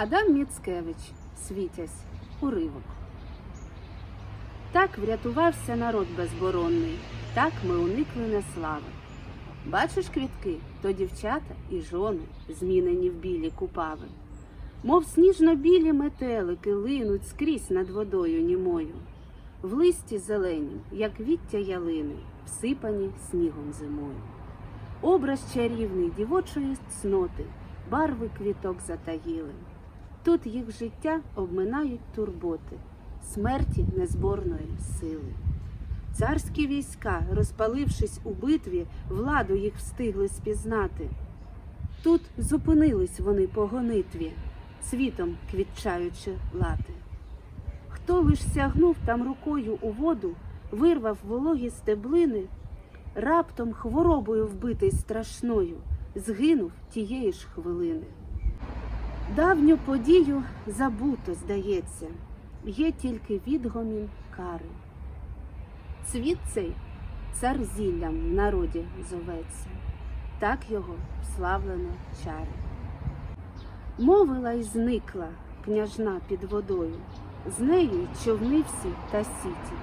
Адам Міцкевич, світязь, уривок. Так врятувався народ безборонний, так ми уникли неслави. Бачиш квітки, то дівчата і жони, змінені в білі купави. Мов сніжно-білі метелики линуть скрізь над водою німою. В листі зелені, як віття ялини, всипані снігом зимою. Образ чарівний дівочої цноти, барви квіток затаїли. Тут їх життя обминають турботи, смерті незборної сили. Царські війська, розпалившись у битві, владу їх встигли спізнати. Тут зупинились вони по гонитві, світом квітчаючи лати. Хто лиш сягнув там рукою у воду, вирвав вологі стеблини, раптом хворобою вбитий страшною, згинув тієї ж хвилини. Давню подію забуто, здається, є тільки відгомін кари. Цвіт цей цар зіллям в народі зоветься, так його вславлено чари. Мовила й зникла княжна під водою, з нею й човни всі та сіті.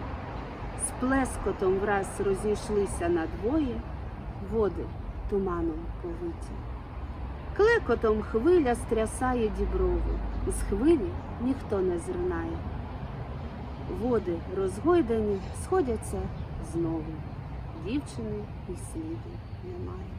З плескотом враз розійшлися надвоє, води туманом повиті. Клекотом хвиля стрясає діброву, з хвилі ніхто не зринає. Води розгойдані сходяться знову, дівчини і сліду немає.